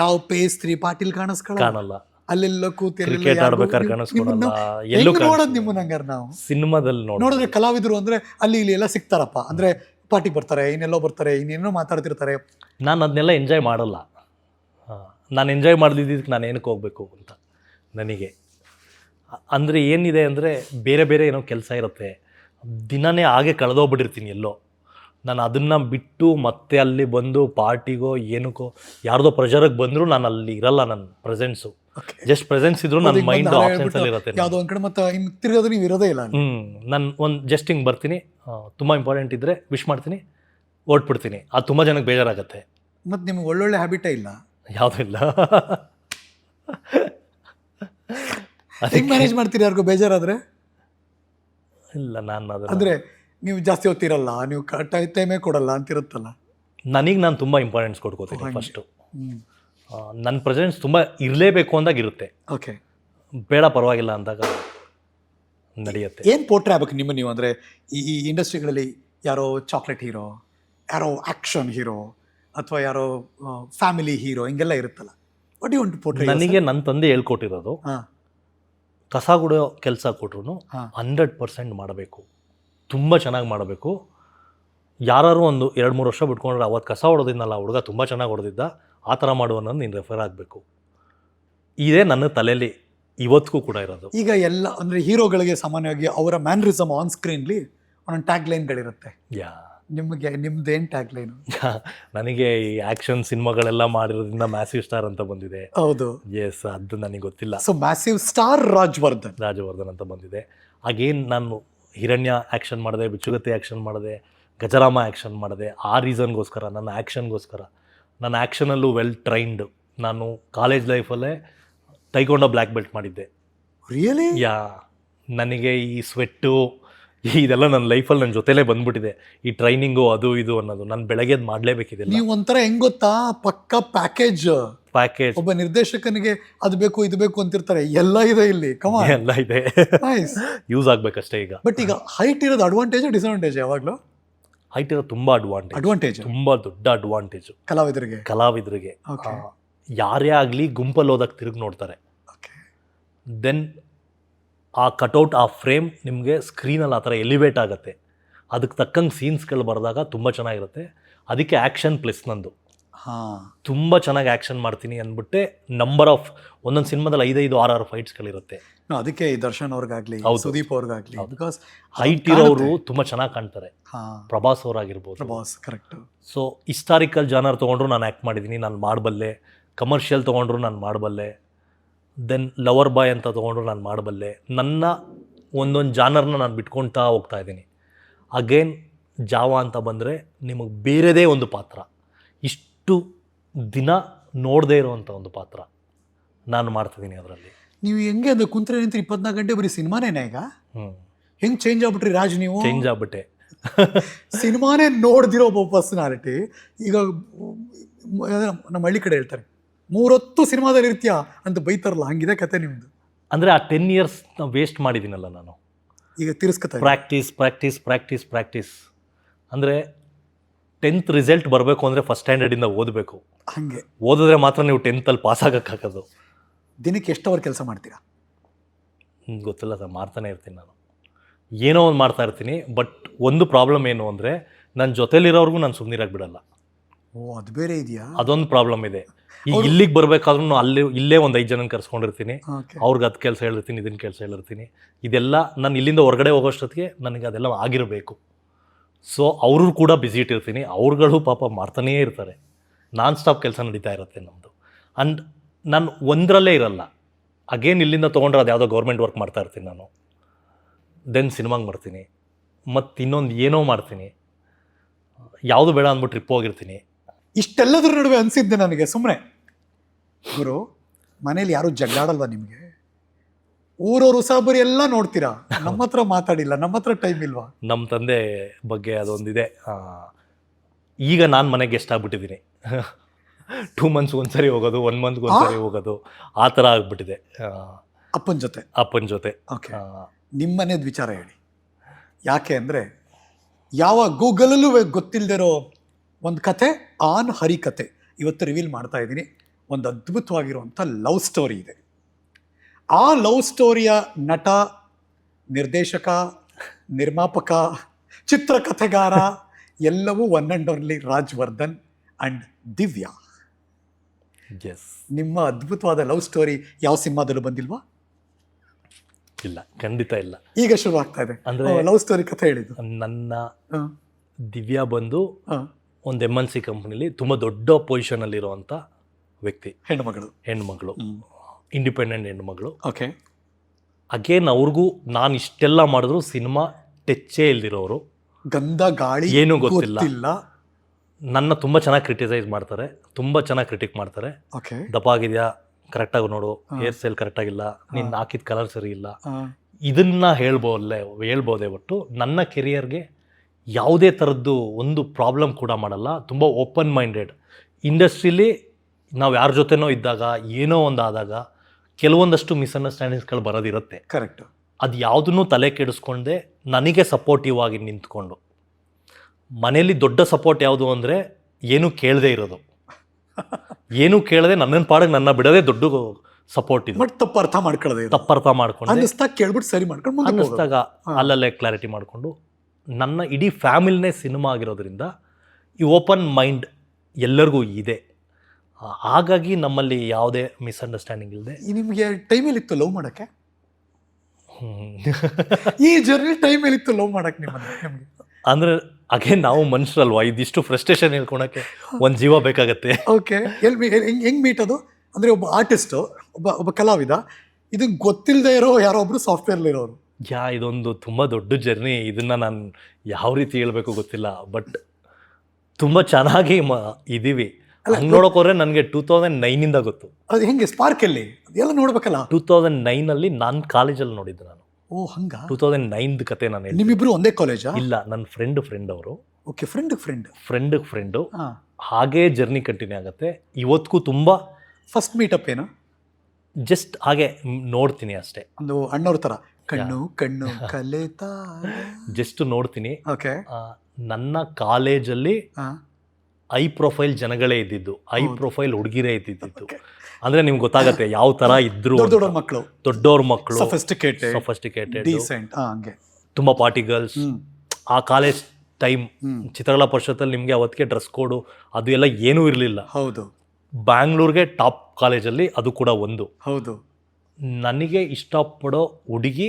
ಯಾವ ಪೇಸ್ತ್ರಿ ಪಾಟೀಲ್ ಕಾಣಿಸ್ಕೊಳ್ಳ ಕಾಣಲ್ಲ. ಅಲ್ಲೆಲ್ಲ ಕೂತಿ ಕ್ರಿಕೆಟ್ ಆಡ್ಬೇಕಾದ್ರೆ ನಿಮ್- ಎಲ್ಲೂ ನೋಡೋದು ನಿಮ್ಮನ್ನ ಹಂಗಾರೆ ನಾವು? ಸಿನಿಮಾದಲ್ಲಿ ನೋಡಿ ನೋಡಿದ್ರೆ ಕಲಾವಿದರು ಅಂದ್ರೆ ಅಲ್ಲಿ ಇಲ್ಲಿ ಎಲ್ಲ ಸಿಗ್ತಾರಪ್ಪ. ಅಂದ್ರೆ ಪಾರ್ಟಿ ಬರ್ತಾರೆ ಇನ್ನೆಲ್ಲೋ ಬರ್ತಾರೆ ಇನ್ನೇನೋ ಮಾತಾಡ್ತಿರ್ತಾರೆ. ನಾನು ಅದನ್ನೆಲ್ಲ ಎಂಜಾಯ್ ಮಾಡಲ್ಲ. ನಾನು ಎಂಜಾಯ್ ಮಾಡದಿದ್ದಕ್ಕೆ ನಾನು ಏನಕ್ಕೆ ಹೋಗಬೇಕು ಅಂತ ನನಗೆ. ಅಂದರೆ ಏನಿದೆ ಅಂದರೆ ಬೇರೆ ಬೇರೆ ಏನೋ ಕೆಲಸ ಇರುತ್ತೆ. ದಿನನೇ ಹಾಗೆ ಕಳೆದೋಗ್ಬಿಟ್ಟಿರ್ತೀನಿ ಎಲ್ಲೋ. ನಾನು ಅದನ್ನು ಬಿಟ್ಟು ಮತ್ತೆ ಅಲ್ಲಿ ಬಂದು ಪಾರ್ಟಿಗೋ ಏನಕ್ಕೋ ಯಾರ್ದೋ ಪ್ರೆಷರಿಗೆ ಬಂದರೂ ನಾನು ಅಲ್ಲಿ ಇರಲ್ಲ ನನ್ನ ಪ್ರೆಸೆನ್ಸು ಜಸ್ಟ್ ಪ್ರೆಸೆನ್ಸ್ ಇದ್ರು ನನ್ನ ಮೈಂಡ್ ಆಪ್ಷನ್ಸ್ ಅಲ್ಲಿ ಇರುತ್ತೆ ಯಾವುದೋ ಒಂದ್ ಕಡೆ ಮತ್ತೆ ತಿರ್ಗೋದು ನೀವು ಇರೋದೇ ಇಲ್ಲ ಹ್ಞೂ ನಾನು ಒಂದು ಜಸ್ಟ್ ಹಿಂಗೆ ಬರ್ತೀನಿ. ತುಂಬ ಇಂಪಾರ್ಟೆಂಟ್ ಇದ್ದರೆ ವಿಶ್ ಮಾಡ್ತೀನಿ ಓಡ್ಬಿಡ್ತೀನಿ ಅದು ತುಂಬ ಜನಕ್ಕೆ ಬೇಜಾರಾಗುತ್ತೆ. ಮತ್ತು ನಿಮ್ಗೆ ಒಳ್ಳೊಳ್ಳೆ ಹ್ಯಾಬಿಟೇ ಇಲ್ಲ? ಯಾವುದೂ ಇಲ್ಲ. ಅದಕ್ಕೆ ಮ್ಯಾನೇಜ್ ಮಾಡ್ತೀರಿ ಯಾರಿಗೂ ಬೇಜಾರಾದ್ರೆ? ಇಲ್ಲ ನಾನು ಅದು ಅಂದ್ರೆ ನೀವು ಜಾಸ್ತಿ ಹೊತ್ತಿರಲ್ಲ ನೀವು ಟೈಮೇ ಕೊಡಲ್ಲ ಅಂತಿರುತ್ತಲ್ಲ? ನನಗೆ ನಾನು ತುಂಬ ಇಂಪಾರ್ಟೆನ್ಸ್ ಕೊಡ್ಕೋತೀನಿ. ಫಸ್ಟು ನನ್ನ ಪ್ರೆಸೆನ್ಸ್ ತುಂಬ ಇರಲೇಬೇಕು ಅಂದಾಗಿರುತ್ತೆ ಓಕೆ ಬೇಡ ಪರವಾಗಿಲ್ಲ ಅಂದಾಗ ನಡೆಯುತ್ತೆ. ಏನು ಪೋಟ್ರೆ ಆಗ್ಬೇಕು ನಿಮ್ಮ ನೀವು? ಅಂದರೆ ಈ ಈ ಇಂಡಸ್ಟ್ರಿಗಳಲ್ಲಿ ಯಾರೋ ಚಾಕ್ಲೇಟ್ ಹೀರೋ ಯಾರೋ ಆ್ಯಕ್ಷನ್ ಹೀರೋ ಅಥವಾ ಯಾರೋ ಫ್ಯಾಮಿಲಿ ಹೀರೋ ಹಿಂಗೆಲ್ಲ ಇರುತ್ತಲ್ಲ. ವಾಟ್ ಯು ವಾಂಟ್ ಪೋಟ್ರೆ ನನಗೆ ನನ್ನ ತಂದೆ ಹೇಳ್ಕೊಟ್ಟಿರೋದು ಕಸ ಗುಡೋ ಕೆಲಸ ಕೊಟ್ರು. ಹಂಡ್ರೆಡ್ ಪರ್ಸೆಂಟ್ ಮಾಡಬೇಕು. ತುಂಬ ಚೆನ್ನಾಗಿ ಮಾಡಬೇಕು. ಯಾರು ಒಂದು ಎರಡು ಮೂರು ವರ್ಷ ಬಿಟ್ಕೊಂಡ್ರೆ ಅವತ್ತು ಕಸ ಹೊಡೆದಿದ್ನಲ್ಲ ಹುಡುಗ ತುಂಬ ಚೆನ್ನಾಗಿ ಹೊಡೆದಿದ್ದ ಆ ಥರ ಮಾಡುವನ್ನ ನೀನು ರೆಫರ್ ಆಗಬೇಕು. ಇದೇ ನನ್ನ ತಲೆಯಲ್ಲಿ ಇವತ್ತಿಗೂ ಕೂಡ ಇರೋದು. ಈಗ ಎಲ್ಲ ಅಂದರೆ ಹೀರೋಗಳಿಗೆ ಸಾಮಾನ್ಯವಾಗಿ ಅವರ ಮ್ಯಾನ್ರಿಸಮ್ ಆನ್ ಸ್ಕ್ರೀನ್ಲಿ ಒಂದೊಂದು ಟ್ಯಾಗ್ ಲೈನ್ಗಳಿರುತ್ತೆ ಯಾ. ನಿಮಗೆ ನಿಮ್ದೇನ್ ಟ್ಯಾಗ್ ಲೈನ್ ನನಗೆ ಈ ಆ್ಯಕ್ಷನ್ ಸಿನಿಮಾಗಳೆಲ್ಲ ಮಾಡಿರೋದ್ರಿಂದ ಮ್ಯಾಸಿವ್ ಸ್ಟಾರ್ ಅಂತ ಬಂದಿದೆ. ಹೌದು. ಎಸ್ ಅದು ನನಗೆ ಗೊತ್ತಿಲ್ಲ. So massive star Rajvardhan. Rajavardhan ಅಂತ ಬಂದಿದೆ. ಆಗೇನು ನಾನು ಹಿರಣ್ಯ ಆ್ಯಕ್ಷನ್ ಮಾಡಿದೆ ಬಿಚ್ಚುಗತ್ತಿ ಆ್ಯಕ್ಷನ್ ಮಾಡಿದೆ ಗಜರಾಮ ಆ್ಯಕ್ಷನ್ ಮಾಡಿದೆ ಆ ರೀಸನ್ಗೋಸ್ಕರ ನನ್ನ ಆ್ಯಕ್ಷನ್ಗೋಸ್ಕರ. ನನ್ನ ಆ್ಯಕ್ಷನಲ್ಲೂ ವೆಲ್ ಟ್ರೈನ್ಡ್ ನಾನು ಕಾಲೇಜ್ ಲೈಫಲ್ಲೇ ತೈಕೊಂಡ ಬ್ಲ್ಯಾಕ್ ಬೆಲ್ಟ್ ಮಾಡಿದ್ದೆ. ರಿಯಲಿ ಯಾ ನನಗೆ ಈ ಸ್ವೆಟ್ಟು ಇದೆಲ್ಲ ನನ್ನ ಲೈಫಲ್ಲಿ ನನ್ನ ಜೊತೆಲೇ ಬಂದ್ಬಿಟ್ಟಿದೆ. ಈ ಟ್ರೈನಿಂಗು ಅದು ಇದು ಅನ್ನೋದು. ನಾನು ಬೆಳಗ್ಗೆ ಎದ್ದು ಮಾಡಲೇಬೇಕಿದೆಲ್ಲ. ನೀವು ಒಂಥರ ಹೆಂಗ್ ಗೊತ್ತಾ ಪಕ್ಕ ಪ್ಯಾಕೇಜ್ ಪ್ಯಾಕೇಜ್ ಒಬ್ಬ ನಿರ್ದೇಶಕನಿಗೆ ಅದು ಬೇಕು ಇದು ಬೇಕು ಅಂತಿರ್ತಾರೆ. ಎಲ್ಲ ಇದೆ ಇಲ್ಲಿ. ಕಮ ಎಲ್ಲ ಇದೆ. ಯೂಸ್ ಆಗ್ಬೇಕಷ್ಟೇ ಈಗ. ಬಟ್ ಈಗ ಹೈಟ್ ಇರೋದು ಅಡ್ವಾಂಟೇಜ್ ಡಿಸ್ಅಡ್ವಾಂಟೇಜ್ ಯಾವಾಗಲೂ? ಹೈಟ್ ಇರೋದು ತುಂಬ ಅಡ್ವಾಂಟೇಜ್ ಅಡ್ವಾಂಟೇಜ್ ತುಂಬ ದೊಡ್ಡ ಅಡ್ವಾಂಟೇಜ್ ಕಲಾವಿದರಿಗೆ. ಕಲಾವಿದರಿಗೆ. ಯಾರೇ ಆಗಲಿ ಗುಂಪಲ್ಲಿ ಹೋದಾಗ ತಿರುಗಿ ನೋಡ್ತಾರೆ. ದೆನ್ ಆ ಕಟೌಟ್ ಆ ಫ್ರೇಮ್ ನಿಮಗೆ ಸ್ಕ್ರೀನಲ್ಲಿ ಆ ಥರ ಎಲಿವೇಟ್ ಆಗುತ್ತೆ. ಅದಕ್ಕೆ ತಕ್ಕಂಗೆ ಸೀನ್ಸ್ಗಳು ಬರೆದಾಗ ತುಂಬ ಚೆನ್ನಾಗಿರುತ್ತೆ. ಅದಕ್ಕೆ ಆ್ಯಕ್ಷನ್ ಪ್ಲಸ್ ನಂದು. ಹಾಂ. ತುಂಬ ಚೆನ್ನಾಗಿ ಆ್ಯಕ್ಷನ್ ಮಾಡ್ತೀನಿ ಅಂದ್ಬಿಟ್ಟು ನಂಬರ್ ಆಫ್ ಒಂದೊಂದು ಸಿನಿಮಾದಲ್ಲಿ ಐದೈದು ಆರು ಆರು ಫೈಟ್ಸ್ಗಳಿರುತ್ತೆ. ಅದಕ್ಕೆ ದರ್ಶನ್ ಅವ್ರಿಗಾಗಲಿ. ಸುದೀಪ್ ಅವ್ರಿಗಾಗಲಿ ಬಿಕಾಸ್ ಹೈಟ್ ಇರೋರು ತುಂಬ ಚೆನ್ನಾಗಿ ಕಾಣ್ತಾರೆ. ಹಾ. Prabhas ಅವರಾಗಿರ್ಬೋದು. Prabhas correct so historical genre ತೊಗೊಂಡ್ರು ನಾನು ಆ್ಯಕ್ಟ್ ಮಾಡಿದ್ದೀನಿ ನಾನು ಮಾಡಬಲ್ಲೆ. ಕಮರ್ಷಿಯಲ್ ತೊಗೊಂಡ್ರು ನಾನು ಮಾಡಬಲ್ಲೆ. ದೆನ್ ಲವರ್ ಬಾಯ್ ಅಂತ ತೊಗೊಂಡ್ರು ನಾನು ಮಾಡಬಲ್ಲೆ. ನನ್ನ ಒಂದೊಂದು ಜಾನರ್ನ ನಾನು ಬಿಟ್ಕೊಳ್ತಾ ಹೋಗ್ತಾ ಇದ್ದೀನಿ. ಅಗೇನ್ ಜಾವ ಅಂತ ಬಂದರೆ ನಿಮಗೆ ಬೇರೆದೇ ಒಂದು ಪಾತ್ರ. ಇಷ್ಟು ದಿನ ನೋಡದೇ ಇರುವಂಥ ಒಂದು ಪಾತ್ರ ನಾನು ಮಾಡ್ತಿದ್ದೀನಿ ಅದರಲ್ಲಿ. ನೀವು ಹೆಂಗೆ ಅದು ಕುಂತ್ರೆ ನಿಂತು ಇಪ್ಪತ್ನಾಲ್ಕು ಗಂಟೆ ಬರೀ ಸಿನಿಮಾನೇನೆ ಈಗ? ಹ್ಞೂ ಹೆಂಗ್ ಚೇಂಜ್ ಆಗ್ಬಿಟ್ರಿ ರಾಜ್ ನೀವು? ಚೇಂಜ್ ಆಗ್ಬಿಟ್ಟೆ. ಸಿನಿಮಾನೇ ನೋಡ್ದಿರೋ ಒಬ್ಬ ಪರ್ಸನಾಲಿಟಿ ಈಗ ನಮ್ಮ ಹಳ್ಳಿ ಕಡೆ ಹೇಳ್ತಾರೆ ಮೂರೊತ್ತು ಸಿನಿಮಾದಲ್ಲಿ ಇರ್ತೀಯ ಅಂತ ಬೈತಾರಲ್ಲ ಹಂಗಿದೆ ಕತೆ ನಿಮ್ದು. ಅಂದರೆ ಆ ಟೆನ್ ಇಯರ್ಸ್ ವೇಸ್ಟ್ ಮಾಡಿದ್ದೀನಲ್ಲ ನಾನು. ಈಗ ತಿರ್ಸ್ಕತ ಪ್ರಾಕ್ಟೀಸ್ ಪ್ರಾಕ್ಟೀಸ್ ಪ್ರಾಕ್ಟೀಸ್ ಪ್ರಾಕ್ಟೀಸ್ ಅಂದರೆ ಟೆಂತ್ ರಿಸಲ್ಟ್ ಬರಬೇಕು ಅಂದರೆ ಫಸ್ಟ್ ಸ್ಟ್ಯಾಂಡರ್ಡಿಂದ ಓದಬೇಕು. ಹಂಗೆ. ಓದಿದ್ರೆ ಮಾತ್ರ ನೀವು ಟೆಂತಲ್ಲಿ ಪಾಸ್ ಆಗೋಕ್ಕಾಗೋದು ದಿನಕ್ಕೆ ಎಷ್ಟು ಅವರ್ ಕೆಲಸ ಮಾಡ್ತೀರಾ? ಹ್ಮ್, ಗೊತ್ತಿಲ್ಲ ಸರ್ ಮಾಡ್ತಾನೆ ಇರ್ತೀನಿ ನಾನು. ಏನೋ ಒಂದು ಮಾಡ್ತಾ ಇರ್ತೀನಿ ಬಟ್ ಒಂದು ಪ್ರಾಬ್ಲಮ್ ಏನು ಅಂದರೆ ನನ್ನ ಜೊತೆಲಿರೋರ್ಗೂ ನಾನು ಸುಮ್ಮನಿರಾಗಿ ಬಿಡಲ್ಲ. ಓ ಅದು ಬೇರೆ ಇದೆಯಾ? ಅದೊಂದು ಪ್ರಾಬ್ಲಮ್ ಇದೆ. ಈಗ ಇಲ್ಲಿಗೆ ಬರಬೇಕಾದ್ರೂ ಅಲ್ಲಿ ಇಲ್ಲೇ ಒಂದು ಐದು ಜನ ಕರ್ಸ್ಕೊಂಡಿರ್ತೀನಿ. ಅವ್ರಿಗೆ ಅದು ಕೆಲಸ ಹೇಳಿರ್ತೀನಿ ಇದನ್ನ ಕೆಲಸ ಹೇಳಿರ್ತೀನಿ ಇದೆಲ್ಲ ನಾನು ಇಲ್ಲಿಂದ ಹೊರಗಡೆ ಹೋಗೋಷ್ಟೊತ್ತಿಗೆ ನನಗೆ ಅದೆಲ್ಲ ಆಗಿರಬೇಕು. ಸೊ ಅವರು ಕೂಡ ಬ್ಯುಸಿ ಇಟ್ಟಿರ್ತೀನಿ. ಅವ್ರುಗಳು ಪಾಪ ಮಾಡ್ತಾನೇ ಇರ್ತಾರೆ. ನಾನ್ ಸ್ಟಾಪ್ ಕೆಲಸ ನಡೀತಾ ಇರುತ್ತೆ ನಮ್ಮದು ಆ್ಯಂಡ್ ನಾನು ಒಂದರಲ್ಲೇ ಇರಲ್ಲ. ಅಗೇನ್ ಇಲ್ಲಿಂದ ತೊಗೊಂಡ್ರೆ ಅದು ಯಾವುದೋ ಗೌರ್ಮೆಂಟ್ ವರ್ಕ್ ಮಾಡ್ತಾ ಇರ್ತೀನಿ ನಾನು. ದೆನ್ ಸಿನಿಮಾಗೆ ಮಾಡ್ತೀನಿ. ಮತ್ತು ಇನ್ನೊಂದು ಏನೋ ಮಾಡ್ತೀನಿ. ಯಾವುದು ಬೇಡ ಅಂದ್ಬಿಟ್ಟು ಟ್ರಿಪ್ ಹೋಗಿರ್ತೀನಿ. ಇಷ್ಟೆಲ್ಲದ್ರ ನಡುವೆ ಅನಿಸಿದ್ದೆ ನನಗೆ ಸುಮ್ಮನೆ ಗುರು ಮನೇಲಿ ಯಾರು ಜಗ್ಗಾಡಲ್ವ ನಿಮಗೆ? ಊರವರು ಉಸಾಬರಿ ಎಲ್ಲ ನೋಡ್ತೀರಾ? ನಮ್ಮ ಹತ್ರ ಮಾತಾಡಿಲ್ಲ ನಮ್ಮ ಹತ್ರ ಟೈಮ್ ಇಲ್ವಾ? ನಮ್ಮ ತಂದೆ ಬಗ್ಗೆ ಅದೊಂದಿದೆ. ಈಗ ನಾನು ಮನೆಗೆ ಗೆಸ್ಟ್ ಆಗ್ಬಿಟ್ಟಿದ್ದೀನಿ. ಟೂ ಮಂತ್ಸ್ ಒಂದ್ಸರಿ ಹೋಗೋದು ಒನ್ ಮಂತ್ಗೆ ಒಂದ್ಸರಿ ಹೋಗೋದು ಆ ಥರ ಆಗ್ಬಿಟ್ಟಿದೆ. ಅಪ್ಪನ ಜೊತೆ? ಅಪ್ಪನ ಜೊತೆ. ಓಕೆ ನಿಮ್ಮ ಮನೇದು ವಿಚಾರ ಹೇಳಿ. ಯಾಕೆ ಅಂದರೆ ಯಾವ ಗೂಗಲಲ್ಲೂ ಗೊತ್ತಿಲ್ಲದಿರೋ ಒಂದು ಕತೆ ಆನ್ ಹರಿ ಕತೆ. ಇವತ್ತು ರಿವೀಲ್ ಮಾಡ್ತಾ ಇದ್ದೀನಿ. ಒಂದು ಅದ್ಭುತವಾಗಿರುವಂಥ ಲವ್ ಸ್ಟೋರಿ ಇದೆ. ಆ ಲವ್ ಸ್ಟೋರಿಯ ನಟ ನಿರ್ದೇಶಕ ನಿರ್ಮಾಪಕ ಚಿತ್ರಕಥೆಗಾರ ಎಲ್ಲವೂ one and only Rajvardhan and Divya. Yes ನಿಮ್ಮ ಅದ್ಭುತವಾದ ಲವ್ ಸ್ಟೋರಿ ಯಾವ ಸಿನಿಮಾದಲ್ಲೂ ಬಂದಿಲ್ವಾ? ಇಲ್ಲ ಖಂಡಿತ ಇಲ್ಲ. ಈಗ ಶುರು ಆಗ್ತಾ ಇದೆ. ಅಂದ್ರೆ- ಲವ್ ಸ್ಟೋರಿ ಕಥೆ ಹೇಳಿದ್ದು. ನನ್ನ ದಿವ್ಯಾ ಬಂದು ಒಂದು ಎಂ ಎನ್ ಸಿ ಕಂಪ್ನಿಲಿ ತುಂಬ ದೊಡ್ಡ ಪೊಸಿಷನಲ್ಲಿರುವಂಥ ವ್ಯಕ್ತಿ. ಹೆಣ್ಮಗಳು ಹೆಣ್ಮಗಳು ಇಂಡಿಪೆಂಡೆಂಟ್ ಹೆಣ್ಮಗಳು ಓಕೆ ಅಗೇನ್ ಅವ್ರಿಗೂ ನಾನು ಇಷ್ಟೆಲ್ಲ ಮಾಡಿದ್ರು ಸಿನಿಮಾ ಟೆಚ್ಚೇ ಇಲ್ದಿರೋರು. ಗಂಧ ಗಾಳಿ ಏನೂ ಗೊತ್ತಿಲ್ಲ. ನನ್ನ ತುಂಬ ಚೆನ್ನಾಗಿ ಕ್ರಿಟಿಸೈಸ್ ಮಾಡ್ತಾರೆ. ತುಂಬ ಚೆನ್ನಾಗಿ ಕ್ರಿಟಿಕ್ ಮಾಡ್ತಾರೆ. ಓಕೆ ದಪ್ಪ ಆಗಿದೆಯಾ ಕರೆಕ್ಟಾಗಿ ನೋಡು. ಹೇರ್ ಸ್ಟೈಲ್ ಕರೆಕ್ಟಾಗಿಲ್ಲ ನೀನು ಹಾಕಿದ ಕಲರ್ ಸರಿ ಇಲ್ಲ. ಇದನ್ನ ಹೇಳ್ಬೋದಲ್ಲೇ ಹೇಳ್ಬೋದೇ ಒಟ್ಟು ನನ್ನ ಕೆರಿಯರ್ಗೆ ಯಾವುದೇ ಥರದ್ದು ಒಂದು ಪ್ರಾಬ್ಲಮ್ ಕೂಡ ಮಾಡಲ್ಲ. ತುಂಬ ಓಪನ್ ಮೈಂಡೆಡ್ ಇಂಡಸ್ಟ್ರೀಲಿ ನಾವು ಯಾರ ಜೊತೆನೋ ಇದ್ದಾಗ ಏನೋ ಒಂದು ಆದಾಗ ಕೆಲವೊಂದಷ್ಟು ಮಿಸ್ಅಂಡರ್ಸ್ಟ್ಯಾಂಡಿಂಗ್ಸ್ಗಳು ಬರೋದಿರುತ್ತೆ. ಕರೆಕ್ಟ್ ಅದು ಯಾವುದನ್ನು ತಲೆ ಕೆಡಿಸ್ಕೊಂಡೆ ನನಗೆ ಸಪೋರ್ಟಿವ್ ಆಗಿ ನಿಂತ್ಕೊಂಡು. ಮನೆಯಲ್ಲಿ ದೊಡ್ಡ ಸಪೋರ್ಟ್ ಯಾವುದು ಅಂದರೆ ಏನೂ ಕೇಳದೇ ಇರೋದು. ಏನೂ ಕೇಳದೆ ನನ್ನನ್ನು ಪಾಡಿಗೆ ನನ್ನ ಬಿಡೋದೇ ದೊಡ್ಡ ಸಪೋರ್ಟ್ ಇದು. ಬಟ್ ತಪ್ಪು ಅರ್ಥ ಮಾಡ್ಕೊಳ್ಳೋದೇ ತಪ್ಪು ತಪ್ಪರ್ಥ ಮಾಡ್ಕೊಂಡು. ಅನ್ನಿಸ್ದಾಗ ಕೇಳ್ಬಿಟ್ಟು ಸರಿ ಮಾಡ್ಕೊಂಡು ಅನ್ನಿಸ್ದಾಗ ಅಲ್ಲಲ್ಲೇ ಕ್ಲಾರಿಟಿ ಮಾಡಿಕೊಂಡು ನನ್ನ ಇಡೀ ಫ್ಯಾಮಿಲಿನೇ ಸಿನಿಮಾ ಆಗಿರೋದ್ರಿಂದ ಈ ಓಪನ್ ಮೈಂಡ್ ಎಲ್ಲರಿಗೂ ಇದೆ. ಹಾಗಾಗಿ ನಮ್ಮಲ್ಲಿ ಯಾವುದೇ ಮಿಸ್ಅಂಡರ್ಸ್ಟ್ಯಾಂಡಿಂಗ್ ಇಲ್ಲದೆ. ನಿಮಗೆ ಟೈಮಲ್ಲಿ ಇತ್ತು ಲವ್ ಮಾಡೋಕ್ಕೆ? ಈ ಜರ್ನಿ ಟೈಮಲ್ಲಿ ಇತ್ತು ಲವ್ ಮಾಡೋಕ್ಕೆ ನಿಮ್ಮ ಅಂದರೆ ಅಗೇ ನಾವು ಮನುಷ್ಯರಲ್ವಾ ಇದಿಷ್ಟು ಫ್ರಸ್ಟ್ರೇಷನ್ ಹೇಳ್ಕೊಳಕ್ಕೆ ಒಂದು ಜೀವ ಬೇಕಾಗತ್ತೆ. ಓಕೆ ಎಲ್ಲಿ ಹೆಂಗೆ ಹೆಂಗೆ ಮೀಟ್ ಅದು? ಅಂದರೆ ಒಬ್ಬ ಆರ್ಟಿಸ್ಟು ಒಬ್ಬ ಒಬ್ಬ ಕಲಾವಿದ ಇದು ಗೊತ್ತಿಲ್ಲದೆ ಇರೋ ಯಾರೋ ಒಬ್ಬರು ಸಾಫ್ಟ್ವೇರ್ ಇರೋರು ಯಾ ಇದೊಂದು ತುಂಬ ದೊಡ್ಡ ಜರ್ನಿ ಇದನ್ನು ನಾನು ಯಾವ ರೀತಿ ಹೇಳಬೇಕು ಗೊತ್ತಿಲ್ಲ ಬಟ್ ತುಂಬ ಚೆನ್ನಾಗಿ ಮ ಇದ್ದೀವಿ ಹಂಗೆ ನೋಡೋಕೋದ್ರೆ ನನಗೆ ಟೂ ತೌಸಂಡ್ ನೈನಿಂದ ಗೊತ್ತು. ಅದು ಹೆಂಗೆ ಸ್ಪಾರ್ಕ್ ಎಲ್ಲಿ ಎಲ್ಲ ನೋಡ್ಬೇಕಲ್ಲ? ಟೂ ತೌಸಂಡ್ ನೈನಲ್ಲಿ ನಾನು ಕಾಲೇಜಲ್ಲಿ ನೋಡಿದ್ದು ನಾನು. ಓ ಹಂಗ? ಟೂ ತೌಸಂಡ್ ನೈನ್ದು ಕತೆ ನಾನು ಹೇಳಿ ನಿಮ್ಮಿಬ್ರು ಒಂದೇ ಕಾಲೇಜಾ ಇಲ್ಲ ನನ್ನ ಫ್ರೆಂಡ್ ಫ್ರೆಂಡ್ ಅವರು. Okay friend friend friend friend ಹಾಗೇ ಜರ್ನಿ ಕಂಟಿನ್ಯೂ ಆಗುತ್ತೆ. ಇವತ್ತಿಗೂ ತುಂಬ ಫಸ್ಟ್ ಮೀಟಪ್ ಏನು? ಜಸ್ಟ್ ಹಾಗೆ ನೋಡ್ತೀನಿ ಅಷ್ಟೇ. ಒಂದು ಅಣ್ಣವ್ರ ಥರ ಕಣ್ಣು ಕಣ್ಣು ಕಲಿತಾ ಜಸ್ಟ್ ನೋಡ್ತೀನಿ. ಓಕೆ ನನ್ನ ಕಾಲೇಜಲ್ಲಿ ಐ ಪ್ರೊಫೈಲ್ ಜನಗಳೇ ಇದ್ದಿದ್ದು. ಐ ಪ್ರೊಫೈಲ್ ಹುಡುಗಿರೇ ಇದ್ದಿದ್ದು. ಅಂದ್ರೆ ನಿಮ್ಗೆ ಗೊತ್ತಾಗತ್ತೆ ಯಾವ ತರ ಇದ್ರು ಮಕ್ಕಳು ದೊಡ್ಡವ್ರ ಮಕ್ಕಳು ಸಫಿಸ್ಟಿಕೇಟೆಡ್ ಸಫಿಸ್ಟಿಕೇಟೆಡ್ ತುಂಬಾ ಪಾರ್ಟಿ ಗರ್ಲ್ಸ್ ಆ ಕಾಲೇಜ್ ಟೈಮ್ ಚಿತ್ರಕಲಾ ಪರಿಷತ್ತಲ್ಲಿ ನಿಮಗೆ ಅವತ್ತಿಗೆ ಡ್ರೆಸ್ ಕೋಡು ಅದು ಎಲ್ಲ ಏನೂ ಇರಲಿಲ್ಲ. ಹೌದು. ಬ್ಯಾಂಗ್ಳೂರ್ಗೆ ಟಾಪ್ ಕಾಲೇಜಲ್ಲಿ ಅದು ಕೂಡ ಒಂದು. ಹೌದು. ನನಗೆ ಇಷ್ಟಪಡೋ ಹುಡುಗಿ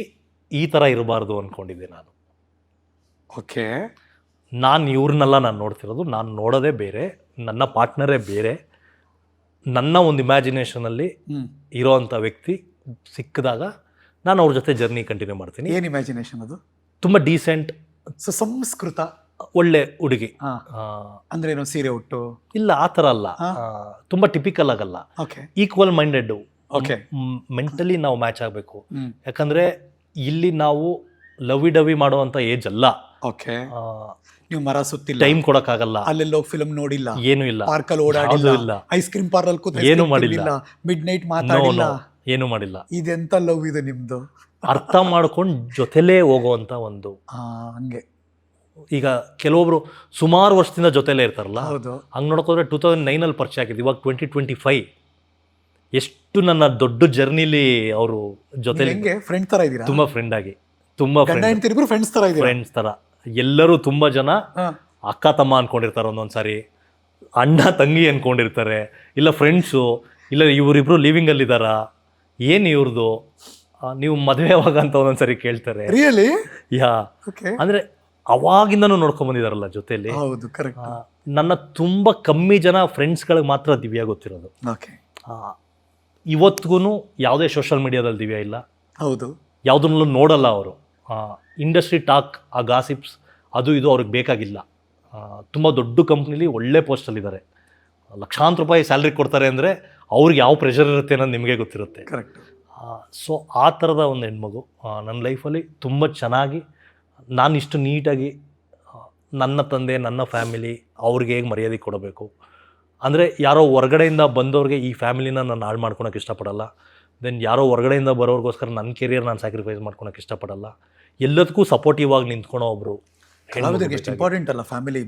ಈ ಥರ ಇರಬಾರ್ದು ಅಂದ್ಕೊಂಡಿದ್ದೆ ನಾನು. ಓಕೆ. ನಾನು ಇವ್ರನ್ನೆಲ್ಲ ನಾನು ನೋಡ್ತಿರೋದು ನಾನು ನೋಡೋದೇ ಬೇರೆ ನನ್ನ ಪಾರ್ಟ್ನರೇ ಬೇರೆ. ನನ್ನ ಒಂದು ಇಮ್ಯಾಜಿನೇಷನಲ್ಲಿ ಇರೋ ಅಂಥ ವ್ಯಕ್ತಿ ಸಿಕ್ಕಿದಾಗ ನಾನು ಅವ್ರ ಜೊತೆ ಜರ್ನಿ ಕಂಟಿನ್ಯೂ ಮಾಡ್ತೀನಿ. ಏನು ಇಮ್ಯಾಜಿನೇಷನ್ ಅದು? ತುಂಬ ಡೀಸೆಂಟ್ ಸೊ ಸಂಸ್ಕೃತ. ಒಳ್ಳೆ ಹುಡುಗಿ ಆ, ಅಂದ್ರೆ ಏನು ಸೀರೆ ಉಟ್ಟು? ಇಲ್ಲ ಆ ತರ ಅಲ್ಲ. ತುಂಬಾ ಟಿಪಿಕಲ್ ಆಗಲ್ಲ. Okay equal minded okay mentally ನಾವು ಮ್ಯಾಚ್ ಆಗಬೇಕು. ಯಾಕಂದ್ರೆ ಇಲ್ಲಿ ನಾವು ಲವಿ ಡವಿ ಮಾಡುವಂತ ಏಜ್ ಅಲ್ಲ. ಓಕೆ ನೀವು ಮರ ಸುತ್ತಿಲ್ಲ. ಟೈಮ್ ಅಲ್ಲೆಲ್ಲ ಹೋಗಿ ಫಿಲ್ಮ್ ನೋಡಿಲ್ಲ. ಏನು ಇಲ್ಲ. ಪಾರ್ಕಲ್ಲಿ ಅಲ್ಲಿ ಓಡಾಡಿಲ್ಲ ಐಸ್ ಕ್ರೀಮ್ ಪಾರ್ಲರ್ ಕೂತ್ ಏನು ಮಾಡಿಲ್ಲ. ಮಿಡ್ ನೈಟ್ ಮಾತಾಡಿಲ್ಲ. ಏನು ಮಾಡಿಲ್ಲ. ಇದೆಂತ ಲವ್ ಇದೆ ನಿಮ್ದು? ಅರ್ಥ ಮಾಡ್ಕೊಂಡು ಜೊತೆಲೇ ಹೋಗುವಂತ ಒಂದು ಹಂಗೆ. ಈಗ ಕೆಲವೊಬ್ರು ಸುಮಾರು ವರ್ಷದಿಂದ ಜೊತೆಲೇ ಇರ್ತಾರಲ್ಲ ಹೌದು. ಹಂಗೆ ನೋಡೋಕೋದ್ರೆ ಟೂ ತೌಸಂಡ್ ನೈನಲ್ಲಿ ಪರಿಚಯ ಆಗಿದ್ದು ಇವಾಗ ಟ್ವೆಂಟಿ ಟ್ವೆಂಟಿ ಫೈವ್ ಎಷ್ಟು ನನ್ನ ದೊಡ್ಡ ಜರ್ನಿಲಿ ಅವರು ಜೊತೆಲಿ ಹೆಂಗೆ? ಫ್ರೆಂಡ್ ತರ ಇದ್ದೀರಾ ತುಂಬ ಫ್ರೆಂಡ್ ಆಗಿ ತುಂಬ ಇಬ್ರು ಫ್ರೆಂಡ್ಸ್ ತರ ಫ್ರೆಂಡ್ಸ್ ಥರ ಎಲ್ಲರೂ ತುಂಬ ಜನ ಅಕ್ಕ ತಮ್ಮ ಅನ್ಕೊಂಡಿರ್ತಾರೆ ಒಂದೊಂದು ಸಾರಿ. ಅಣ್ಣ ತಂಗಿ ಅನ್ಕೊಂಡಿರ್ತಾರೆ. ಇಲ್ಲ ಫ್ರೆಂಡ್ಸು ಇಲ್ಲ ಇವರಿಬ್ರು ಲಿವಿಂಗಲ್ಲಿದ್ದಾರಾ ಏನು ಇವ್ರದ್ದು ನೀವು ಮದುವೆ ಯಾವಾಗ ಅಂತ ಒಂದೊಂದು ಸಾರಿ ಕೇಳ್ತಾರೆ. Really yeah. ಅಂದರೆ ಅವಾಗಿಂದನೂ ನೋಡ್ಕೊಂಡ್ ಬಂದಿದಾರಲ್ಲ ಜೊತೆಲಿ ಹೌದು ಕರೆಕ್ಟ್ ನನ್ನ ತುಂಬ ಕಮ್ಮಿ ಜನ ಫ್ರೆಂಡ್ಸ್ಗಳಿಗೆ ಮಾತ್ರ ದಿವ್ಯಾ ಗೊತ್ತಿರೋದು. ಓಕೆ ಇವತ್ತಿಗೂ ಯಾವುದೇ ಸೋಷಲ್ ಮೀಡಿಯಾದಲ್ಲಿ ದಿವ್ಯಾ ಇಲ್ಲ. ಹೌದು. ಯಾವುದನ್ನೂ ನೋಡಲ್ಲ ಅವರು. ಇಂಡಸ್ಟ್ರಿ ಟಾಕ್ ಆ ಗಾಸಿಪ್ಸ್ ಅದು ಇದು ಅವ್ರಿಗೆ ಬೇಕಾಗಿಲ್ಲ. ತುಂಬ ದೊಡ್ಡ ಕಂಪ್ನಿಲಿ ಒಳ್ಳೆ ಪೋಸ್ಟಲ್ಲಿದ್ದಾರೆ ಲಕ್ಷಾಂತರ ರೂಪಾಯಿ ಸ್ಯಾಲ್ರಿ ಕೊಡ್ತಾರೆ ಅಂದರೆ ಅವ್ರಿಗೆ ಯಾವ ಪ್ರೆಷರ್ ಇರುತ್ತೆ ಅನ್ನೋದು ನಿಮಗೆ ಗೊತ್ತಿರುತ್ತೆ. ಕರೆಕ್ಟ್ ಸೊ ಆ ಥರದ ಒಂದು ಹೆಣ್ಮಗು ನನ್ನ ಲೈಫಲ್ಲಿ ತುಂಬ ಚೆನ್ನಾಗಿ ನಾನು ಇಷ್ಟು ನೀಟಾಗಿ ನನ್ನ ತಂದೆ ನನ್ನ ಫ್ಯಾಮಿಲಿ ಅವ್ರಿಗೆ ಹೇಗೆ ಮರ್ಯಾದೆ ಕೊಡಬೇಕು? ಅಂದರೆ ಯಾರೋ ಹೊರಗಡೆಯಿಂದ ಬಂದವ್ರಿಗೆ ಈ ಫ್ಯಾಮಿಲಿನ ನಾನು ಹಾಳು ಮಾಡ್ಕೊಳಕ್ಕೆ ಇಷ್ಟಪಡಲ್ಲ. ದೆನ್ ಯಾರೋ ಹೊರಗಡೆಯಿಂದ ಬರೋರಿಗೋಸ್ಕರ ನನ್ನ ಕೆರಿಯರ್ ನಾನು ಸ್ಯಾಕ್ರಿಫೈಸ್ ಮಾಡ್ಕೊಳಕ್ಕೆ ಇಷ್ಟಪಡಲ್ಲ. ಎಲ್ಲದಕ್ಕೂ ಸಪೋರ್ಟಿವ್ ಆಗಿ ನಿಂತ್ಕೊಳೋ ಒಬ್ಬರು ಕಲಾವಿದರಿಗೆ ಎಷ್ಟು ಇಂಪಾರ್ಟೆಂಟ್ ಅಲ್ಲ ಫ್ಯಾಮಿಲಿ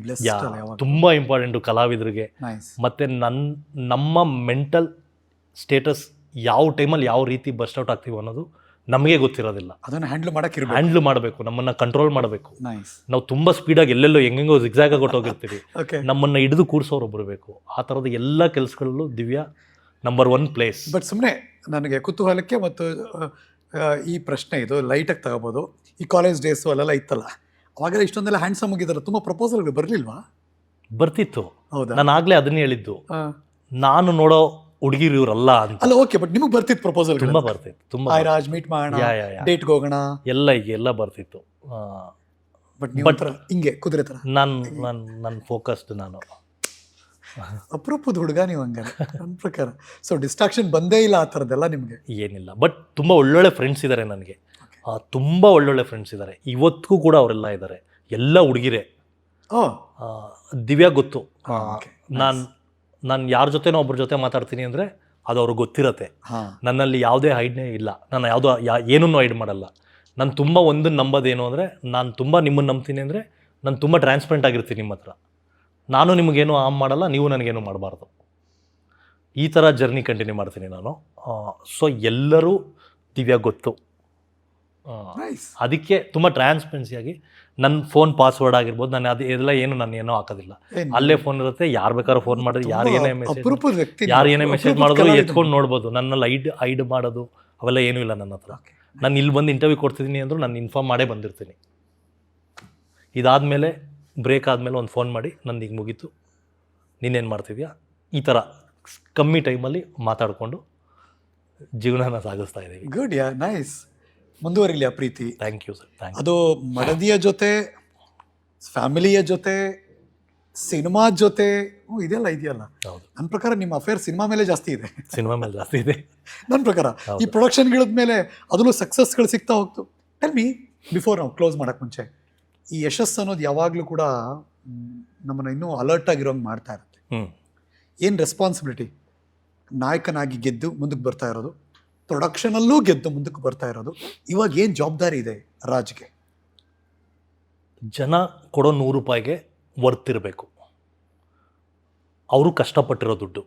ತುಂಬ ಇಂಪಾರ್ಟೆಂಟು ಕಲಾವಿದರಿಗೆ. ಮತ್ತು ನನ್ನ ನಮ್ಮ ಮೆಂಟಲ್ ಸ್ಟೇಟಸ್ ಯಾವ ಟೈಮಲ್ಲಿ ಯಾವ ರೀತಿ ಬಸ್ಟ್ ಔಟ್ ಆಗ್ತೀವಿ ಅನ್ನೋದು ನಮಗೆ ಗೊತ್ತಿರೋದಿಲ್ಲ. ಅದನ್ನು ಹ್ಯಾಂಡಲ್ ಮಾಡಕ್ಕೆ ಹ್ಯಾಂಡಲ್ ಮಾಡಬೇಕು ನಮ್ಮನ್ನು ಕಂಟ್ರೋಲ್ ಮಾಡಬೇಕು. ನಾವು ತುಂಬ ಸ್ಪೀಡಾಗಿ ಎಲ್ಲೆಲ್ಲೋ ಹೆಂಗೆಂಗೋ ಜಿಗ್ಜಾಗ ಕೊಟ್ಟೋಗಿರ್ತೀವಿ ನಮ್ಮನ್ನು ಹಿಡಿದು ಕೂರಿಸೋರು ಬರಬೇಕು ಆ ಥರದ ಎಲ್ಲ ಕೆಲಸಗಳಲ್ಲೂ Divya number one place but ಸುಮ್ಮನೆ ನನಗೆ ಕುತೂಹಲಕ್ಕೆ ಮತ್ತು ಈ ಪ್ರಶ್ನೆ ಇದು ಲೈಟಾಗಿ ತಗೋಬೋದು. ಈ ಕಾಲೇಜ್ ಡೇಸು ಅಲ್ಲೆಲ್ಲ ಇತ್ತಲ್ಲ. ಅವಾಗೆಲ್ಲ ಇಷ್ಟೊಂದೆಲ್ಲ ಹ್ಯಾಂಡ್ಸಮ್ ಹೋಗಿದ್ದಾರೆ ತುಂಬ ಪ್ರಪೋಸಲ್ಗಳು ಬರಲಿಲ್ವಾ? ಬರ್ತಿತ್ತು. ಹೌದಾ? ನಾನು ಆಗಲೇ ಅದನ್ನೇ ಹೇಳಿದ್ದು. ನಾನು ನೋಡೋ ಹುಡುಗಿರು ಇವರಲ್ಲ ಅಂತ. ಅಲ್ಲ ಓಕೆ ಬಟ್ ನಿಮಗೆ ಬರ್ತಿತ್ತು ಪ್ರಪೋಸಲ್ ತುಂಬ ಬರ್ತಿತ್ತು ತುಂಬ ರಾಜ್ ಮೀಟ್ ಮಾಡೋಣ ಯಾ ಯಾ ಡೇಟ್ಗೆ ಹೋಗೋಣ? ಎಲ್ಲ ಈಗ ಎಲ್ಲ ಬರ್ತಿತ್ತು. ಬಟ್ ನೀವು ಒಂಥರ ಹಿಂಗೆ ಕುದುರೆ ಥರ ನಾನು ನನ್ನ ನನ್ನ ಫೋಕಸ್ಡ್ ನಾನು. ಅಪರೂಪದ ಹುಡುಗ ನೀವು ಹಂಗಾರೆ ನನ್ನ ಪ್ರಕಾರ. ಸೊ ಡಿಸ್ಟ್ರಾಕ್ಷನ್ ಬಂದೇ ಇಲ್ಲ ಆ ಥರದ್ದೆಲ್ಲ ನಿಮಗೆ? ಏನಿಲ್ಲ ಬಟ್ ತುಂಬ ಒಳ್ಳೊಳ್ಳೆ ಫ್ರೆಂಡ್ಸ್ ಇದ್ದಾರೆ ನನಗೆ. ತುಂಬ ಒಳ್ಳೊಳ್ಳೆ ಫ್ರೆಂಡ್ಸ್ ಇದ್ದಾರೆ ಇವತ್ತಿಗೂ ಕೂಡ ಅವರೆಲ್ಲ ಇದ್ದಾರೆ ಎಲ್ಲ ಹುಡುಗಿರೇ. ಓ. ದಿವ್ಯಾ ಗೊತ್ತು. okay. ನಾನು ನಾನು ಯಾರ ಜೊತೆನೋ ಒಬ್ಬರ ಜೊತೆ ಮಾತಾಡ್ತೀನಿ ಅಂದರೆ ಅದು ಅವ್ರಿಗೆ ಗೊತ್ತಿರತ್ತೆ. ನನ್ನಲ್ಲಿ ಯಾವುದೇ ಹೈಡ್ನೇ ಇಲ್ಲ. ನಾನು ಯಾವುದೋ ಯಾ ಏನನ್ನೂ ಹೈಡ್ ಮಾಡಲ್ಲ. ನಾನು ತುಂಬ ಒಂದನ್ನು ನಂಬೋದೇನು ಅಂದರೆ ನಾನು ತುಂಬ ನಿಮ್ಮನ್ನು ನಂಬ್ತೀನಿ ಅಂದರೆ ನಾನು ತುಂಬ ಟ್ರಾನ್ಸ್ಪರೆಂಟ್ ಆಗಿರ್ತೀನಿ ನಿಮ್ಮ ಹತ್ರ. ನಾನು ನಿಮಗೇನು ಆಮ್ ಮಾಡಲ್ಲ ನೀವು ನನಗೇನು ಮಾಡಬಾರ್ದು. ಈ ಥರ ಜರ್ನಿ ಕಂಟಿನ್ಯೂ ಮಾಡ್ತೀನಿ ನಾನು. ಸೊ ಎಲ್ಲರೂ ದಿವ್ಯಾ ಗೊತ್ತು. ಅದಕ್ಕೆ ತುಂಬ ಟ್ರಾನ್ಸ್ಪರೆನ್ಸಿಯಾಗಿ ನನ್ನ ಫೋನ್ ಪಾಸ್ವರ್ಡ್ ಆಗಿರ್ಬೋದು ನಾನು ಅದು ಇದೆಲ್ಲ ಏನು ನಾನು ಏನೋ ಹಾಕೋದಿಲ್ಲ. ಅಲ್ಲೇ ಫೋನ್ ಇರುತ್ತೆ ಯಾರು ಬೇಕಾದ್ರೂ ಫೋನ್ ಮಾಡಿದ್ರೆ ಯಾರು ಏನೇ ಮೆಸೇಜ್ ಯಾರು ಏನೇ ಮೆಸೇಜ್ ಮಾಡಿದ್ರು ಎತ್ಕೊಂಡು ನೋಡ್ಬೋದು. ನನ್ನಲ್ಲಿ ಐಡ್ ಐಡ್ ಮಾಡೋದು ಅವೆಲ್ಲ ಏನೂ ಇಲ್ಲ ನನ್ನ ಹತ್ರ. ನಾನು ಇಲ್ಲಿ ಬಂದು ಇಂಟರ್ವ್ಯೂ ಕೊಡ್ತಿದ್ದೀನಿ ಅಂದರೂ ನಾನು ಇನ್ಫಾರ್ಮ್ ಮಾಡೇ ಬಂದಿರ್ತೀನಿ. ಇದಾದಮೇಲೆ ಬ್ರೇಕ್ ಆದಮೇಲೆ ಒಂದು ಫೋನ್ ಮಾಡಿ ನಂದು ಈಗ ಮುಗೀತು. ನೀನೇನು ಮಾಡ್ತಿದ್ಯಾ? ಈ ಥರ ಕಮ್ಮಿ ಟೈಮಲ್ಲಿ ಮಾತಾಡಿಕೊಂಡು ಜೀವನನ ಸಾಗಿಸ್ತಾ ಇದ್ದೀವಿ ಗುಡ್ ಯಾ ನೈಸ್ ಮುಂದುವರಿಲಿ ಆ ಪ್ರೀತಿ. ಥ್ಯಾಂಕ್ ಯು ಸರ್ ಥ್ಯಾಂಕ್ ಅದು ಮಡದಿಯ ಜೊತೆ ಫ್ಯಾಮಿಲಿಯ ಜೊತೆ ಸಿನಿಮಾ ಜೊತೆ ಇದೆಲ್ಲ ಇದೆಯಲ್ಲ? ಹೌದು. ನನ್ನ ಪ್ರಕಾರ ನಿಮ್ಮ ಅಫೇರ್ ಸಿನಿಮಾ ಮೇಲೆ ಜಾಸ್ತಿ ಇದೆ. ಸಿನಿಮಾ ಮೇಲೆ ಜಾಸ್ತಿ ಇದೆ. ನನ್ನ ಪ್ರಕಾರ. ಈ ಪ್ರೊಡಕ್ಷನ್ ಮೇಲೆ ಅದರಲ್ಲೂ ಸಕ್ಸಸ್ಗಳು ಸಿಗ್ತಾ ಹೋಗ್ತು. ಟೆಲ್ ಮಿ ಬಿಫೋರ್ ನಾವು ಕ್ಲೋಸ್ ಮಾಡೋಕ್ಕೆ ಮುಂಚೆ ಈ ಯಶಸ್ಸು ಅನ್ನೋದು ಯಾವಾಗಲೂ ಕೂಡ ಮ್, ನಮ್ಮನ್ನ ಇನ್ನೂ ಅಲರ್ಟ್ ಆಗಿರೋಂಗೆ ಮಾಡ್ತಾ ಇರುತ್ತೆ. ಹ್ಞೂ ಏನು ರೆಸ್ಪಾನ್ಸಿಬಿಲಿಟಿ ನಾಯಕನಾಗಿ ಗೆದ್ದು ಮುಂದಕ್ಕೆ ಬರ್ತಾ ಇರೋದು. ಪ್ರೊಡಕ್ಷನಲ್ಲೂ ಗೆದ್ದು ಮುಂದಕ್ಕೆ ಬರ್ತಾ ಇರೋದು. ಇವಾಗ ಏನು ಜವಾಬ್ದಾರಿ ಇದೆ ರಾಜ್ಗೆ? ಜನ ಕೊಡೋ ನೂರು ರೂಪಾಯಿಗೆ ವರ್ತ್ ಇರಬೇಕು. ಅವರು ಕಷ್ಟಪಟ್ಟಿರೋ ದುಡ್ಡು.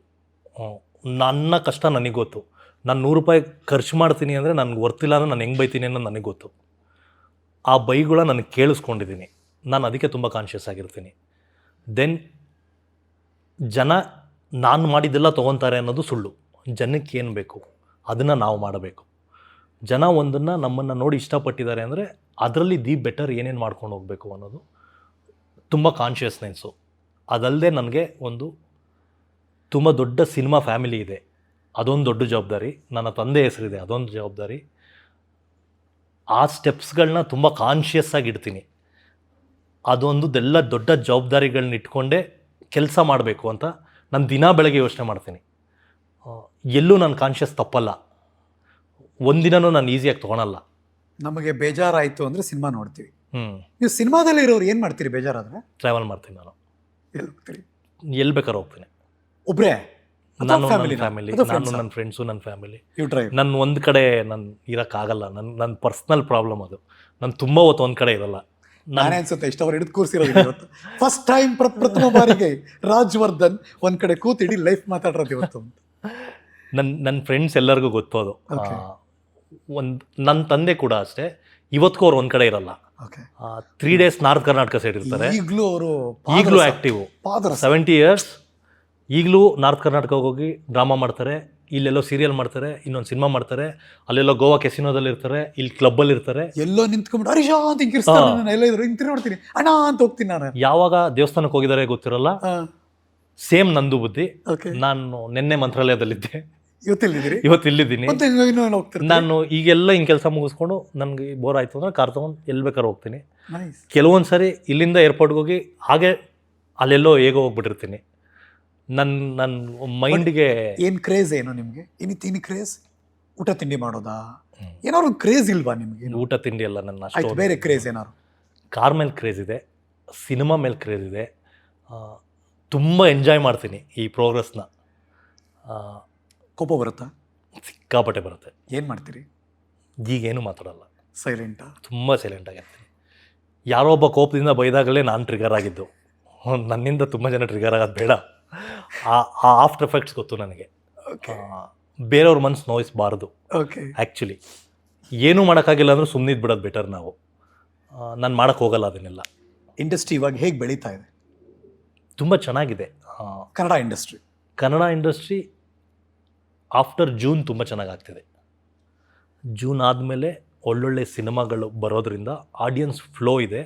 ನನ್ನ ಕಷ್ಟ ನನಗೆ ಗೊತ್ತು. ನಾನು ನೂರು ರೂಪಾಯಿ ಖರ್ಚು ಮಾಡ್ತೀನಿ ಅಂದರೆ ನನಗೆ ವರ್ತಿಲ್ಲ ಅಂದರೆ ನಾನು ಹೆಂಗೆ ಬೈತೀನಿ ಅನ್ನೋ ನನಗೆ ಗೊತ್ತು. ಆ ಬೈಗಳ ನಾನು ಕೇಳಿಸ್ಕೊಂಡಿದ್ದೀನಿ ನಾನು ಅದಕ್ಕೆ ತುಂಬ ಕಾನ್ಷಿಯಸ್ ಆಗಿರ್ತೀನಿ. ದೆನ್ ಜನ ನಾನು ಮಾಡಿದ್ದೆಲ್ಲ ತೊಗೊತಾರೆ ಅನ್ನೋದು ಸುಳ್ಳು. ಜನಕ್ಕೆ ಏನು ಬೇಕು? ಅದನ್ನು ನಾವು ಮಾಡಬೇಕು. ಜನ ಒಂದನ್ನು ನಮ್ಮನ್ನು ನೋಡಿ ಇಷ್ಟಪಟ್ಟಿದ್ದಾರೆ ಅಂದರೆ ಅದರಲ್ಲಿ ದಿ ಬೆಟರ್ ಏನೇನು ಮಾಡ್ಕೊಂಡು ಹೋಗಬೇಕು ಅನ್ನೋದು ತುಂಬ ಕಾನ್ಷಿಯಸ್ನೆಸ್ಸು ಅದಲ್ಲದೆ ನನಗೆ ಒಂದು ತುಂಬ ದೊಡ್ಡ ಸಿನಿಮಾ ಫ್ಯಾಮಿಲಿ ಇದೆ. ಅದೊಂದು ದೊಡ್ಡ ಜವಾಬ್ದಾರಿ. ನನ್ನ ತಂದೆ ಹೆಸರಿದೆ, ಅದೊಂದು ಜವಾಬ್ದಾರಿ. ಆ ಸ್ಟೆಪ್ಸ್ಗಳನ್ನ ತುಂಬ ಕಾನ್ಷಿಯಸ್ ಆಗಿ ಇಡ್ತೀನಿ. ಅದೊಂದು ಎಲ್ಲ ದೊಡ್ಡ ಜವಾಬ್ದಾರಿಗಳನ್ನ ಇಟ್ಕೊಂಡೇ ಕೆಲಸ ಮಾಡಬೇಕು ಅಂತ ನಾನು ದಿನ ಬೆಳಗ್ಗೆ ಯೋಚನೆ ಮಾಡ್ತೀನಿ. ಎಲ್ಲೂ ನನ್ನ ಕಾನ್ಷಿಯಸ್ ತಪ್ಪಲ್ಲ. ಒಂದಿನೂ ನಾನು ಈಸಿಯಾಗಿ ತೊಗೊಳಲ್ಲ. ನಮಗೆ ಬೇಜಾರಾಯಿತು ಅಂದರೆ ಸಿನಿಮಾ ನೋಡ್ತೀವಿ. ಹ್ಞೂ ನೀವು ಸಿನಿಮಾದಲ್ಲಿ ಇರೋರು ಏನು ಮಾಡ್ತೀರಿ ಬೇಜಾರಾದರೆ? ಟ್ರಾವೆಲ್ ಮಾಡ್ತೀನಿ ನಾನು. ಎಲ್ಲಿ ಹೋಗ್ತೀರಿ? ಎಲ್ಲಿ ಬೇಕಾದ್ರೆ ಹೋಗ್ತೀನಿ. ಒಬ್ಬರೇ ನಾನು ನನ್ನ ಫ್ಯಾಮಿಲಿ ಫ್ಯಾಮಿಲಿ ನಾನು ನನ್ನ ಫ್ರೆಂಡ್ಸು ನನ್ನ ಫ್ಯಾಮಿಲಿ ಯು ಡ್ರೈವ್ ನನ್ನ ಒಂದು ಕಡೆ ನಾನು ಇರೋಕ್ಕಾಗಲ್ಲ. ನನ್ನ ನನ್ನ ಪರ್ಸ್ನಲ್ ಪ್ರಾಬ್ಲಮ್ ಅದು. ನಾನು ತುಂಬ ಹೊತ್ತು ಒಂದು ಕಡೆ ಇರಲ್ಲ. ನಾನು ಅನ್ಸುತ್ತೆ ಇಷ್ಟವರು ಹಿಡಿದು ಕೂರಿಸಿರೋದು ಇವತ್ತು. ಫಸ್ಟ್ ಟೈಮ್ ಪ್ರಥಮ ಬಾರಿಗೆ ರಾಜ್ವರ್ಧನ್ ಒಂದು ಕಡೆ ಕೂತು ಇಡೀ ಲೈಫ್ ಮಾತಾಡಿರೋದು ಇವತ್ತು ಅಂತ. ನನ್ನ ನನ್ನ ಫ್ರೆಂಡ್ಸ್ ಎಲ್ಲರಿಗೂ ಗೊತ್ತು ಅದು. ಒಂದು ನನ್ನ ತಂದೆ ಕೂಡ ಅಷ್ಟೇ ಇವತ್ತಿಗೂ ಅವ್ರು ಒಂದು ಕಡೆ ಇರಲ್ಲ. Three days north Karnataka side ಇರ್ತಾರೆ. ಈಗಲೂ ಅವರು ಈಗಲೂ ಆ್ಯಕ್ಟಿವು ಪಾದರಸ. ಸೆವೆಂಟಿ ಇಯರ್ಸ್ ಈಗಲೂ ನಾರ್ತ್ ಕರ್ನಾಟಕ ಹೋಗಿ ಡ್ರಾಮಾ ಮಾಡ್ತಾರೆ ಇಲ್ಲೆಲ್ಲೋ ಸೀರಿಯಲ್ ಮಾಡ್ತಾರೆ ಇನ್ನೊಂದು ಸಿನಿಮಾ ಮಾಡ್ತಾರೆ ಅಲ್ಲೆಲ್ಲೋ ಗೋವಾ ಕೆಸಿನೋದಲ್ಲಿ ಇರ್ತಾರೆ ಇಲ್ಲಿ ಕ್ಲಬ್ಬಲ್ಲಿ ಇರ್ತಾರೆ. ಎಲ್ಲೋ ನಿಂತ್ಕೊಂಡ್ಬಿಟ್ಟು ಹರೀಶಾ ಅಂತ ಹಿಂಗೆ ಎಲ್ಲ ಇದ್ರು ಹಿಂಗೆ ನೋಡ್ತೀನಿ ಅಣ್ಣ ಅಂತ ಹೋಗ್ತೀನಿ ನಾನು. ಯಾವಾಗ ದೇವಸ್ಥಾನಕ್ಕೆ ಹೋಗಿದ್ದಾರೆ ಗೊತ್ತಿರಲ್ಲ? ಸೇಮ್ ನಂದು ಬುದ್ಧಿ. ಓಕೆ ನಾನು ನಿನ್ನೆ ಮಂತ್ರಾಲಯದಲ್ಲಿದ್ದೆ. ಇವತ್ತಿಲ್ಲಿದ್ದೀರಿ? ಇವತ್ತು ಇಲ್ಲಿದ್ದೀನಿ ಮತ್ತೆ ಇನ್ನೂ ಇನ್ನೂ ಹೋಗ್ತೀರಿ ನಾನು ಈಗೆಲ್ಲ ಹಿಂಗೆ ಕೆಲಸ ಮುಗಿಸ್ಕೊಂಡು ನನಗೆ ಬೋರ್ ಆಯಿತು ಅಂದರೆ ಕಾರ್ ತೊಗೊಂಡು ಎಲ್ಲಿ ಬೇಕಾದ್ರೂ ಹೋಗ್ತೀನಿ. ನೈಸ್ ಕೆಲವೊಂದು ಸರಿ ಇಲ್ಲಿಂದ ಏರ್ಪೋರ್ಟ್ಗೆ ಹೋಗಿ ಹಾಗೆ ಅಲ್ಲೆಲ್ಲೋ ಹೇಗೋ ಹೋಗ್ಬಿಟ್ಟಿರ್ತೀನಿ. ನನ್ನ ನನ್ನ ಮೈಂಡ್ಗೆ ಏನು ಕ್ರೇಜ್ ಏನು ನಿಮಗೆ? ಇನ್ನು ತಿನ್ನಿ ಕ್ರೇಜ್ ಊಟ ತಿಂಡಿ ಮಾಡೋದಾ? ಏನಾದ್ರು ಕ್ರೇಜ್ ಇಲ್ವಾ ನಿಮಗೆ ಊಟ ತಿಂಡಿ ಎಲ್ಲ ನನ್ನ ಆಯ್ತು ಬೇರೆ ಕ್ರೇಜ್ ಏನಾದ್ರು? ಕಾರ್ ಮೇಲೆ ಕ್ರೇಜ್ ಇದೆ ಸಿನಿಮಾ ಮೇಲೆ ಕ್ರೇಜ್ ಇದೆ. ತುಂಬ ಎಂಜಾಯ್ ಮಾಡ್ತೀನಿ ಈ ಪ್ರೋಗ್ರೆಸ್ನ ಕೋಪ ಬರುತ್ತಾ? ಸಿಕ್ಕಾಪಟ್ಟೆ ಬರುತ್ತೆ. ಏನು ಮಾಡ್ತೀರಿ? ಈಗೇನು ಮಾತಾಡಲ್ಲ. ಸೈಲೆಂಟಾ ತುಂಬ ಸೈಲೆಂಟ್ ಆಗಿರ್ತೀನಿ. ಯಾರೋ ಒಬ್ಬ ಕೋಪದಿಂದ ಬೈದಾಗಲೇ ನಾನು ಟ್ರಿಗರ್ ಆಗಿದ್ದು. ನನ್ನಿಂದ ತುಂಬ ಜನ ಟ್ರಿಗರ್ ಆಗೋದು ಬೇಡ. ಆ ಆಫ್ಟರ್ ಎಫೆಕ್ಟ್ಸ್ ಗೊತ್ತು ನನಗೆ. ಬೇರೆಯವ್ರ ಮನಸ್ಸು ನೋಯಿಸ್ಬಾರ್ದು. ಓಕೆ ಆ್ಯಕ್ಚುಲಿ ಏನೂ ಮಾಡೋಕ್ಕಾಗಿಲ್ಲ ಅಂದ್ರೆ ಸುಮ್ಮನಿದ್ದು ಬಿಡೋದು ಬೆಟರ್ ನಾವು ನಾನು ಮಾಡೋಕ್ಕೆ ಹೋಗಲ್ಲ ಅದನ್ನೆಲ್ಲ. ಇಂಡಸ್ಟ್ರಿ ಇವಾಗ ಹೇಗೆ ಬೆಳೀತಾ ಇದೆ? ತುಂಬ ಚೆನ್ನಾಗಿದೆ. Kannada industry. Kannada industry after June ತುಂಬ ಚೆನ್ನಾಗಿ ಆಗ್ತಿದೆ ಜೂನ್ ಆದಮೇಲೆ ಒಳ್ಳೊಳ್ಳೆ ಸಿನಿಮಾಗಳು ಬರೋದ್ರಿಂದ ಆಡಿಯನ್ಸ್ ಫ್ಲೋ ಇದೆ.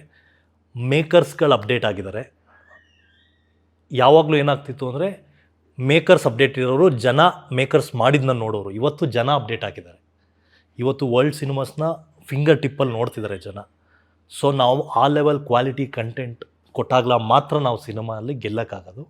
ಮೇಕರ್ಸ್ಗಳು ಅಪ್ಡೇಟ್ ಆಗಿದ್ದಾರೆ. ಯಾವಾಗಲೂ ಏನಾಗ್ತಿತ್ತು ಅಂದರೆ ಮೇಕರ್ಸ್ ಅಪ್ಡೇಟ್ ಇರೋರು ಜನ ಮೇಕರ್ಸ್ ಮಾಡಿದ್ನ ನೋಡೋರು. ಇವತ್ತು ಜನ ಅಪ್ಡೇಟ್ ಆಗಿದ್ದಾರೆ. ಇವತ್ತು ವರ್ಲ್ಡ್ ಸಿನಿಮಾಸ್ನ ಫಿಂಗರ್ ಟಿಪ್ಪಲ್ಲಿ ನೋಡ್ತಿದ್ದಾರೆ ಜನ. ಸೊ ನಾವು ಆ ಲೆವೆಲ್ ಕ್ವಾಲಿಟಿ ಕಂಟೆಂಟ್ ಕೊಟ್ಟಾಗಲ ಮಾತ್ರ ನಾವು ಸಿನಿಮಾದಲ್ಲಿ ಗೆಲ್ಲಕ್ಕಾಗೋದು.